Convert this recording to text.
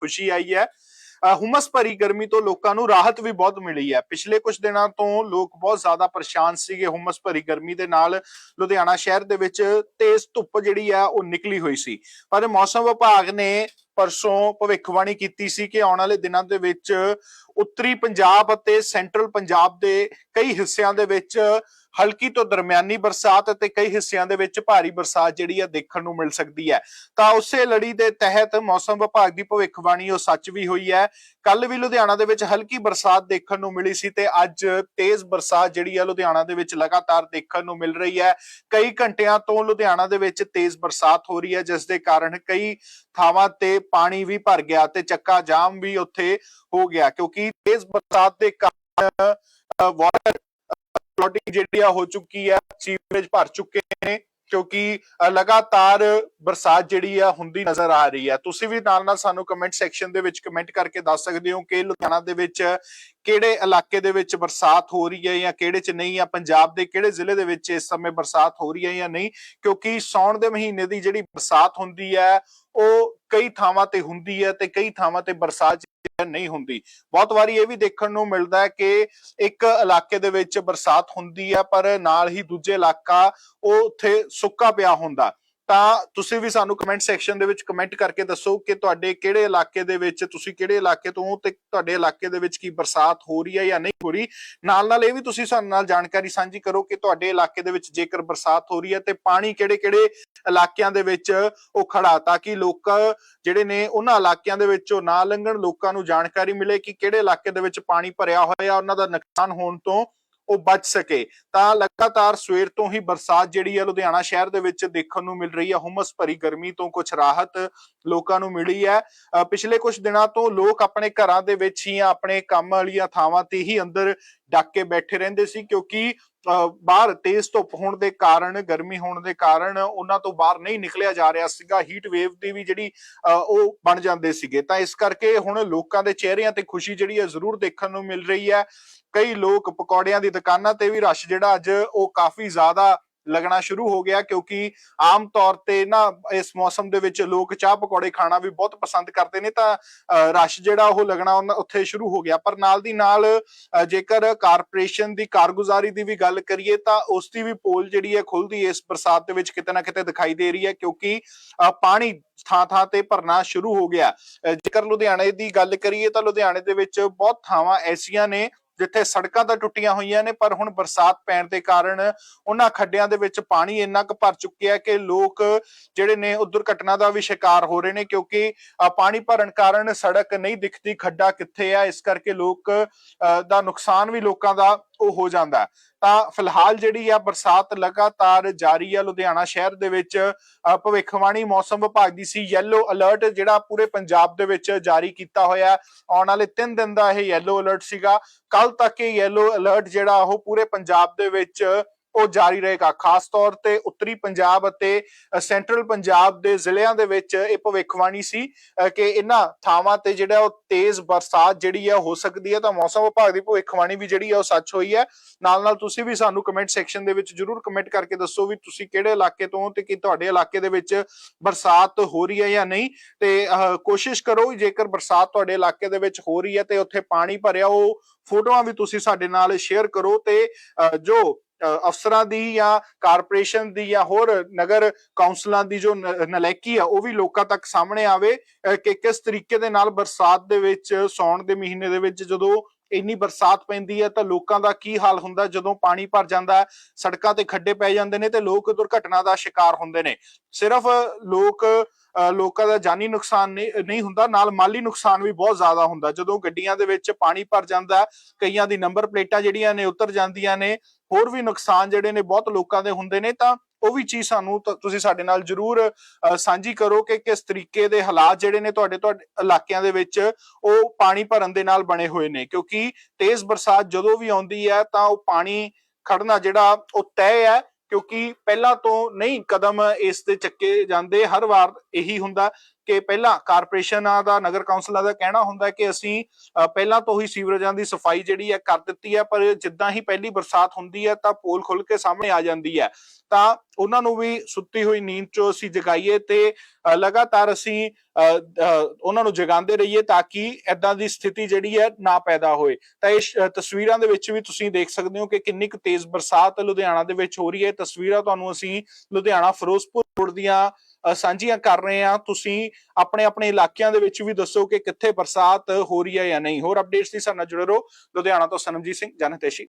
ਖੁਸ਼ੀ ਆਈ ਹੈ। ਹੁਮਸ ਭਰੀ ਗਰਮੀ ਤੋਂ ਲੋਕਾਂ ਨੂੰ ਰਾਹਤ ਵੀ ਬਹੁਤ ਮਿਲੀ ਹੈ। ਪਿਛਲੇ ਕੁਝ ਦਿਨਾਂ ਤੋਂ ਲੋਕ ਬਹੁਤ ਜ਼ਿਆਦਾ ਪਰੇਸ਼ਾਨ ਸੀਗੇ ਹੁਮਸ ਭਰੀ ਗਰਮੀ ਦੇ ਨਾਲ। ਲੁਧਿਆਣਾ ਸ਼ਹਿਰ ਦੇ ਵਿੱਚ ਤੇਜ਼ ਧੁੱਪ ਜਿਹੜੀ ਆ ਉਹ ਨਿਕਲੀ ਹੋਈ ਸੀ। ਪਰ ਮੌਸਮ ਵਿਭਾਗ ਨੇ ਪਰਸੋਂ ਭਵਿੱਖਬਾਣੀ ਕੀਤੀ ਸੀ ਕਿ ਆਉਣ ਵਾਲੇ ਦਿਨਾਂ ਦੇ ਵਿੱਚ ਉੱਤਰੀ ਪੰਜਾਬ ਅਤੇ ਸੈਂਟਰਲ ਪੰਜਾਬ ਦੇ ਕਈ ਹਿੱਸਿਆਂ ਦੇ ਵਿੱਚ ਹਲਕੀ ਤੋਂ ਦਰਮਿਆਨੀ ਬਰਸਾਤ ਅਤੇ ਕਈ ਹਿੱਸਿਆਂ ਦੇ ਵਿੱਚ ਭਾਰੀ ਬਰਸਾਤ ਜਿਹੜੀ ਆ ਦੇਖਣ ਨੂੰ ਮਿਲ ਸਕਦੀ ਹੈ। ਤਾਂ ਉਸੇ ਲੜੀ ਦੇ ਤਹਿਤ ਮੌਸਮ ਵਿਭਾਗ ਦੀ ਭਵਿੱਖਬਾਣੀ ਉਹ ਸੱਚ ਵੀ ਹੋਈ ਹੈ। ਕੱਲ ਵੀ ਲੁਧਿਆਣਾ ਦੇ ਵਿੱਚ ਹਲਕੀ ਬਰਸਾਤ ਦੇਖਣ ਨੂੰ ਮਿਲੀ ਸੀ ਤੇ ਅੱਜ ਤੇਜ਼ ਬਰਸਾਤ ਜਿਹੜੀ ਆ ਲੁਧਿਆਣਾ ਦੇ ਵਿੱਚ ਲਗਾਤਾਰ ਦੇਖਣ ਨੂੰ ਮਿਲ ਰਹੀ ਹੈ। ਕਈ ਘੰਟਿਆਂ ਤੋਂ ਲੁਧਿਆਣਾ ਦੇ ਵਿੱਚ ਤੇਜ਼ ਬਰਸਾਤ ਹੋ ਰਹੀ ਹੈ, ਜਿਸ ਦੇ ਕਾਰਨ ਕਈ ਥਾਵਾਂ ਤੇ ਪਾਣੀ ਵੀ ਭਰ ਗਿਆ ਤੇ ਚੱਕਾ ਜਾਮ ਵੀ ਉੱਥੇ ਹੋ ਗਿਆ। ਕਿਉਂਕਿ ਤੇਜ਼ ਬਰਸਾਤ ਦੇ ਕਾਰਨ ਵਾਟਰ ਫਲੋਟਿੰਗ ਜਿਹੜੀ ਆ ਹੋ ਚੁੱਕੀ ਹੈ ਸੀਵਰੇਜ ਭਰ ਚੁੱਕੇ ਨੇ, ਕਿਉਂਕਿ ਲਗਾਤਾਰ ਬਰਸਾਤ ਜਿਹੜੀ ਆ ਹੁੰਦੀ ਨਜ਼ਰ ਆ ਰਹੀ ਹੈ ਤੁਸੀਂ ਵੀ ਨਾਲ ਨਾਲ ਸਾਨੂੰ ਕਮੈਂਟ ਸੈਕਸ਼ਨ ਦੇ ਵਿੱਚ ਕਮੈਂਟ ਕਰਕੇ ਦੱਸ ਸਕਦੇ ਹੋ ਕਿ ਲੁਧਿਆਣਾ ਦੇ ਵਿੱਚ ਕਿਹੜੇ ਇਲਾਕੇ ਦੇ ਵਿੱਚ ਬਰਸਾਤ ਹੋ ਰਹੀ ਹੈ ਜਾਂ ਕਿਹੜੇ ਚ ਨਹੀਂ ਆ ਪੰਜਾਬ ਦੇ ਕਿਹੜੇ ਜ਼ਿਲ੍ਹੇ ਦੇ ਵਿੱਚ ਇਸ ਸਮੇਂ ਬਰਸਾਤ ਹੋ ਰਹੀ ਹੈ ਜਾਂ ਨਹੀਂ, ਕਿਉਂਕਿ ਸੌਣ ਦੇ ਮਹੀਨੇ ਦੀ ਜਿਹੜੀ ਬਰਸਾਤ ਹੁੰਦੀ ਹੈ, ਉਹ ਕਈ ਥਾਵਾਂ ਤੇ ਹੁੰਦੀ ਹੈ ਤੇ ਕਈ ਥਾਵਾਂ ਤੇ ਬਰਸਾਤ ਨਹੀਂ ਹੁੰਦੀ। ਬਹੁਤ ਵਾਰੀ ਇਹ ਵੀ ਦੇਖਣ ਨੂੰ ਮਿਲਦਾ ਹੈ ਕਿ ਇੱਕ ਇਲਾਕੇ ਦੇ ਵਿੱਚ ਬਰਸਾਤ ਹੁੰਦੀ ਹੈ, ਪਰ ਨਾਲ ਹੀ ਦੂਜੇ ਇਲਾਕਾ ਉਹ ਉੱਥੇ ਸੁੱਕਾ ਪਿਆ ਹੁੰਦਾ। ਤਾਂ ਤੁਸੀਂ ਵੀ ਸਾਨੂੰ ਕਮੈਂਟ ਸੈਕਸ਼ਨ ਦੇ ਵਿੱਚ ਕਮੈਂਟ ਕਰਕੇ ਦੱਸੋ ਕਿ ਤੁਹਾਡੇ ਕਿਹੜੇ ਇਲਾਕੇ ਦੇ ਵਿੱਚ, ਤੁਸੀਂ ਕਿਹੜੇ ਇਲਾਕੇ ਤੋਂ ਤੇ ਤੁਹਾਡੇ ਇਲਾਕੇ ਦੇ ਵਿੱਚ ਕੀ ਬਰਸਾਤ ਹੋ ਰਹੀ ਹੈ ਜਾਂ ਨਹੀਂ ਹੋ ਰਹੀ। ਨਾਲ ਨਾਲ ਇਹ ਵੀ ਤੁਸੀਂ ਸਾਡੇ ਨਾਲ ਜਾਣਕਾਰੀ ਸਾਂਝੀ ਕਰੋ ਕਿ ਤੁਹਾਡੇ ਇਲਾਕੇ ਦੇ ਵਿੱਚ ਜੇਕਰ ਬਰਸਾਤ ਹੋ ਰਹੀ ਹੈ ਤੇ ਪਾਣੀ ਕਿਹੜੇ-ਕਿਹੜੇ ਇਲਾਕਿਆਂ ਦੇ ਵਿੱਚ ਉਹ ਖੜਾ ਤਾਂ ਕਿ ਲੋਕ ਜਿਹੜੇ ਨੇ ਉਹਨਾਂ ਇਲਾਕਿਆਂ ਦੇ ਵਿੱਚੋਂ ਨਾ ਲੰਘਣ, ਲੋਕਾਂ ਨੂੰ ਜਾਣਕਾਰੀ ਮਿਲੇ ਕਿ ਕਿਹੜੇ ਇਲਾਕੇ ਦੇ ਵਿੱਚ ਪਾਣੀ ਭਰਿਆ ਹੋਇਆ, ਉਹਨਾਂ ਦਾ ਨੁਕਸਾਨ ਹੋਣ ਤੋਂ ਉਹ ਬਚ ਸਕੇ। ਤਾਂ ਲਗਾਤਾਰ ਸਵੇਰ ਤੋਂ ਹੀ ਬਰਸਾਤ ਜਿਹੜੀ ਹੈ ਲੁਧਿਆਣਾ ਸ਼ਹਿਰ ਦੇ ਵਿੱਚ ਦੇਖਣ ਨੂੰ ਮਿਲ ਰਹੀ ਹੈ ਹੁਮਸ ਭਰੀ ਗਰਮੀ ਤੋਂ ਕੁਝ ਰਾਹਤ ਲੋਕਾਂ ਨੂੰ ਮਿਲੀ ਹੈ। ਅ, ਪਿਛਲੇ ਕੁਝ ਦਿਨਾਂ ਤੋਂ ਲੋਕ ਆਪਣੇ ਘਰਾਂ ਦੇ ਵਿੱਚ ਹੀ ਜਾਂ ਆਪਣੇ ਕੰਮ ਵਾਲੀਆਂ ਥਾਵਾਂ ਤੇ ਹੀ ਅੰਦਰ ਡੱਕ ਕੇ ਬੈਠੇ ਰਹਿੰਦੇ ਸੀ ਕਿਉਂਕਿ ਅ, ਬਾਹਰ ਤੇਜ਼ ਧੁੱਪ ਹੋਣ ਦੇ ਕਾਰਨ ਗਰਮੀ ਹੋਣ ਦੇ ਕਾਰਨ ਉਹਨਾਂ ਤੋਂ ਬਾਹਰ ਨਹੀਂ ਨਿਕਲਿਆ ਜਾ ਰਿਹਾ ਸੀਗਾ। ਹੀਟ ਵੇਵ ਦੀ ਵੀ ਜਿਹੜੀ ਅ, ਉਹ ਬਣ ਜਾਂਦੇ ਸੀਗੇ। ਤਾਂ ਇਸ ਕਰਕੇ ਹੁਣ ਲੋਕਾਂ ਦੇ ਚਿਹਰਿਆਂ ਤੇ ਖੁਸ਼ੀ ਜਿਹੜੀ ਹੈ ਜ਼ਰੂਰ ਦੇਖਣ ਨੂੰ ਮਿਲ ਰਹੀ ਹੈ। ਕਈ ਲੋਕ ਪਕੌੜਿਆਂ ਦੀ ਦੁਕਾਨਾਂ ਤੇ ਵੀ ਰਸ਼ ਜਿਹੜਾ ਅੱਜ ਉਹ ਕਾਫੀ ਜ਼ਿਆਦਾ ਲੱਗਣਾ ਸ਼ੁਰੂ ਹੋ ਗਿਆ ਕਿਉਂਕਿ ਆਮ ਤੌਰ ਤੇ ਨਾ ਇਸ ਮੌਸਮ ਦੇ ਵਿੱਚ ਲੋਕ ਚਾਹ ਪਕੌੜੇ ਖਾਣਾ ਵੀ ਬਹੁਤ ਪਸੰਦ ਕਰਦੇ ਨੇ ਤਾਂ ਰਸ਼ ਜਿਹੜਾ ਉਹ ਲੱਗਣਾ ਉੱਥੇ ਸ਼ੁਰੂ ਹੋ ਗਿਆ। ਪਰ ਨਾਲ ਦੀ ਨਾਲ ਜੇਕਰ ਕਾਰਪੋਰੇਸ਼ਨ ਦੀ ਕਾਰਗੁਜ਼ਾਰੀ ਦੀ ਵੀ ਗੱਲ ਕਰੀਏ ਤਾਂ ਉਸ ਦੀ ਵੀ ਪੋਲ ਜਿਹੜੀ ਹੈ ਖੁੱਲਦੀ ਇਸ ਬਰਸਾਤ ਦੇ ਵਿੱਚ ਕਿਤੇ ਨਾ ਕਿਤੇ ਦਿਖਾਈ ਦੇ ਰਹੀ ਹੈ ਕਿਉਂਕਿ ਅ, ਪਾਣੀ ਥਾਂ ਥਾਂ ਤੇ ਭਰਨਾ ਸ਼ੁਰੂ ਹੋ ਗਿਆ। ਜੇਕਰ ਲੁਧਿਆਣੇ ਦੀ ਗੱਲ ਕਰੀਏ ਤਾਂ ਲੁਧਿਆਣੇ ਦੇ ਵਿੱਚ ਬਹੁਤ ਥਾਵਾਂ ਐਸੀਆਂ ਨੇ ਜਿੱਥੇ ਸੜਕਾਂ ਤਾਂ ਟੁੱਟੀਆਂ ਹੋਈਆਂ ਨੇ ਪਰ ਹੁਣ ਬਰਸਾਤ ਪੈਣ ਦੇ ਕਾਰਨ ਉਹਨਾਂ ਖੱਡਿਆਂ ਦੇ ਵਿੱਚ ਪਾਣੀ ਇੰਨਾ ਕੁ ਭਰ ਚੁੱਕਿਆ ਕਿ ਲੋਕ ਜਿਹੜੇ ਨੇ ਉਹ ਦੁਰਘਟਨਾ ਦਾ ਵੀ ਸ਼ਿਕਾਰ ਹੋ ਰਹੇ ਨੇ ਕਿਉਂਕਿ ਅ, ਪਾਣੀ ਭਰਨ ਕਾਰਨ ਸੜਕ ਨਹੀਂ ਦਿਖਦੀ ਖੱਡਾ ਕਿੱਥੇ ਆ ਇਸ ਕਰਕੇ ਲੋਕ ਅ, ਦਾ ਨੁਕਸਾਨ ਵੀ ਲੋਕਾਂ ਦਾ ਉਹ ਹੋ ਜਾਂਦਾ ਤਾਂ ਫਿਲਹਾਲ ਜਿਹੜੀ ਆ ਬਰਸਾਤ ਲਗਾਤਾਰ ਜਾਰੀ ਆ ਲੁਧਿਆਣਾ ਸ਼ਹਿਰ ਦੇ ਵਿੱਚ ਭਵਿੱਖਬਾਣੀ ਮੌਸਮ ਵਿਭਾਗ ਦੀ ਸੀ ਯੈਲੋ ਅਲਰਟ ਜਿਹੜਾ ਪੂਰੇ ਪੰਜਾਬ ਦੇ ਵਿੱਚ ਜਾਰੀ ਕੀਤਾ ਹੋਇਆ ਆਉਣ ਵਾਲੇ 3 ਦਿਨ ਦਾ ਇਹ ਯੈਲੋ ਅਲਰਟ ਸੀਗਾ। ਕੱਲ ਤੱਕ ਇਹ ਯੈਲੋ ਅਲਰਟ ਜਿਹੜਾ ਉਹ ਪੂਰੇ ਪੰਜਾਬ ਦੇ ਵਿੱਚ ਉਹ ਜਾਰੀ ਰਹੇਗਾ। ਖਾਸ ਤੌਰ ਤੇ ਉੱਤਰੀ ਪੰਜਾਬ ਅਤੇ ਸੈਂਟਰਲ ਪੰਜਾਬ ਦੇ ਜ਼ਿਲ੍ਹਿਆਂ ਦੇ ਵਿੱਚ ਇਹ ਭਵਿੱਖਬਾਣੀ ਸੀ ਕਿ ਇਹਨਾਂ ਥਾਵਾਂ ਤੇ ਜਿਹੜਾ ਉਹ ਤੇਜ਼ ਬਰਸਾਤ ਜਿਹੜੀ ਹੈ ਹੋ ਸਕਦੀ ਹੈ ਤਾਂ ਮੌਸਮ ਵਿਭਾਗ ਦੀ ਭਵਿੱਖਬਾਣੀ ਵੀ ਜਿਹੜੀ ਹੈ ਉਹ ਸੱਚ ਹੋਈ ਹੈ ਨਾਲ ਨਾਲ ਤੁਸੀਂ ਵੀ ਸਾਨੂੰ ਕਮੈਂਟ ਸੈਕਸ਼ਨ ਦੇ ਵਿੱਚ ਜਰੂਰ ਕਮੈਂਟ ਕਰਕੇ ਦੱਸੋ ਵੀ ਤੁਸੀਂ ਕਿਹੜੇ ਇਲਾਕੇ ਤੋਂ ਤੇ ਕੀ ਤੁਹਾਡੇ ਇਲਾਕੇ ਦੇ ਵਿੱਚ ਬਰਸਾਤ ਹੋ ਰਹੀ ਹੈ ਜਾਂ ਨਹੀਂ। ਤੇ ਅਹ, ਕੋਸ਼ਿਸ਼ ਕਰੋ ਜੇਕਰ ਬਰਸਾਤ ਤੁਹਾਡੇ ਇਲਾਕੇ ਦੇ ਵਿੱਚ ਹੋ ਰਹੀ ਹੈ ਤੇ ਉੱਥੇ ਪਾਣੀ ਭਰਿਆ ਉਹ ਫੋਟੋਆਂ ਵੀ ਤੁਸੀਂ ਸਾਡੇ ਨਾਲ ਸ਼ੇਅਰ ਕਰੋ ਤੇ ਜੋ ਅਫਸਰਾਂ ਦੀ ਜਾਂ ਕਾਰਪੋਰੇਸ਼ਨ ਦੀ ਜਾਂ ਹੋਰ ਨਗਰ ਕੌਂਸਲਾਂ ਦੀ ਜੋ ਨਲੈਕੀ ਆ, ਉਹ ਵੀ ਲੋਕਾਂ ਤੱਕ ਸਾਹਮਣੇ ਆਵੇ ਕਿ ਕਿਸ ਤਰੀਕੇ ਦੇ ਨਾਲ ਬਰਸਾਤ ਦੇ ਵਿੱਚ, ਸੌਣ ਦੇ ਮਹੀਨੇ ਦੇ ਵਿੱਚ ਜਦੋਂ ਇੰਨੀ ਬਰਸਾਤ ਪੈਂਦੀ ਹੈ ਤਾਂ ਲੋਕਾਂ ਦਾ ਕੀ ਹਾਲ ਹੁੰਦਾ ਜਦੋਂ ਪਾਣੀ ਭਰ ਜਾਂਦਾ ਸੜਕਾਂ ਤੇ ਖੱਡੇ ਪੈ ਜਾਂਦੇ ਨੇ ਤੇ ਲੋਕ ਦੁਰਘਟਨਾ ਦਾ ਸ਼ਿਕਾਰ ਹੁੰਦੇ ਨੇ। ਸਿਰਫ ਲੋਕ ਅ, ਲੋਕਾਂ ਦਾ ਜਾਨੀ ਨੁਕਸਾਨ ਨਹੀਂ ਹੁੰਦਾ ਨਾਲ ਮਾਲੀ ਨੁਕਸਾਨ ਵੀ ਬਹੁਤ ਜ਼ਿਆਦਾ ਹੁੰਦਾ। ਜਦੋਂ ਗੱਡੀਆਂ ਦੇ ਵਿੱਚ ਪਾਣੀ ਭਰ ਜਾਂਦਾ ਕਈਆਂ ਦੀ ਨੰਬਰ ਪਲੇਟਾਂ ਜਿਹੜੀਆਂ ਨੇ ਉਤਰ ਜਾਂਦੀਆਂ ਨੇ ਹੋਰ ਵੀ ਨੁਕਸਾਨ ਜਿਹੜੇ ਨੇ ਬਹੁਤ ਲੋਕਾਂ ਦੇ ਹੁੰਦੇ ਨੇ ਤਾਂ ਉਹ ਵੀ ਚੀਜ਼ ਸਾਨੂੰ ਤੁਸੀਂ ਸਾਡੇ ਨਾਲ ਜਰੂਰ ਸਾਂਝੀ ਕਰੋ ਕਿ ਕਿਸ ਤਰੀਕੇ ਦੇ ਹਾਲਾਤ ਜਿਹੜੇ ਨੇ ਤੁਹਾਡੇ ਤੁਹਾਡੇ ਇਲਾਕਿਆਂ ਦੇ ਵਿੱਚ ਉਹ ਪਾਣੀ ਭਰਨ ਦੇ ਨਾਲ ਬਣੇ ਹੋਏ ਨੇ। ਕਿਉਂਕਿ ਤੇਜ਼ ਬਰਸਾਤ ਜਦੋਂ ਵੀ ਆਉਂਦੀ ਹੈ ਤਾਂ ਉਹ ਪਾਣੀ ਖੜਨਾ ਜਿਹੜਾ ਉਹ ਤੈਅ ਹੈ, ਕਿਉਂਕਿ ਪਹਿਲਾਂ ਤੋਂ ਨਹੀਂ ਕਦਮ ਇਸ ਤੇ ਚੱਕੇ ਜਾਂਦੇ, ਹਰ ਵਾਰ ਇਹੀ ਹੁੰਦਾ। ਕਿ ਪਹਿਲਾਂ ਕਾਰਪੋਰੇਸ਼ਨਾਂ ਦਾ, ਨਗਰ ਕੌਂਸਲਾਂ ਦਾ ਕਹਿਣਾ ਹੁੰਦਾ ਕਿ ਅਸੀਂ ਪਹਿਲਾਂ ਤੋਂ ਹੀ ਸੀਵਰੇਜਾਂ ਦੀ ਸਫ਼ਾਈ ਜਿਹੜੀ ਹੈ ਕਰ ਦਿੱਤੀ ਹੈ, ਪਰ ਜਿੱਦਾਂ ਹੀ ਪਹਿਲੀ ਬਰਸਾਤ ਹੁੰਦੀ ਹੈ ਤਾਂ ਪੋਲ ਖੁੱਲ ਕੇ ਸਾਹਮਣੇ ਆ ਜਾਂਦੀ ਹੈ। ਤਾਂ ਉਹਨਾਂ ਨੂੰ ਵੀ ਸੁੱਤੀ ਹੋਈ ਨੀਂਦ ਚੋਂ ਅਸੀਂ ਜਗਾਈਏ ਤੇ ਲਗਾਤਾਰ ਅਸੀਂ ਉਹਨਾਂ ਨੂੰ ਜਗਾਉਂਦੇ ਰਹੀਏ ਤਾਂ ਕਿ ਐਦਾਂ ਦੀ ਸਥਿਤੀ ਜਿਹੜੀ ਹੈ ਨਾ ਪੈਦਾ ਹੋਏ। ਤਾਂ ਇਸ ਤਸਵੀਰਾਂ ਦੇ ਵਿੱਚ ਵੀ ਤੁਸੀਂ ਦੇਖ ਸਕਦੇ ਹੋ ਕਿ ਕਿੰਨੀ ਕੁ ਤੇਜ਼ ਬਰਸਾਤ ਲੁਧਿਆਣਾ ਦੇ ਵਿੱਚ ਹੋ ਰਹੀ ਹੈ। ਤਸਵੀਰਾਂ ਤੁਹਾਨੂੰ ਅਸੀਂ ਲੁਧਿਆਣਾ, ਫਿਰੋਜ਼ਪੁਰ ਰੋਡ ਦੀਆਂ ਸਾਂਝੀਆਂ ਕਰ ਰਹੇ ਹਾਂ। ਤੁਸੀਂ ਆਪਣੇ ਆਪਣੇ ਇਲਾਕਿਆਂ ਦੇ ਵਿੱਚ ਵੀ ਦੱਸੋ ਕਿ ਕਿੱਥੇ ਬਰਸਾਤ ਹੋ ਰਹੀ ਹੈ ਜਾਂ ਨਹੀਂ। ਹੋਰ ਅਪਡੇਟਸ ਲਈ ਸਾਡੇ ਨਾਲ ਜੁੜੇ ਰਹੋ। ਲੁਧਿਆਣਾ ਤੋਂ ਸਨਮਜੀਤ ਸਿੰਘ ਜਨਹਿਤੇਸ਼ੀ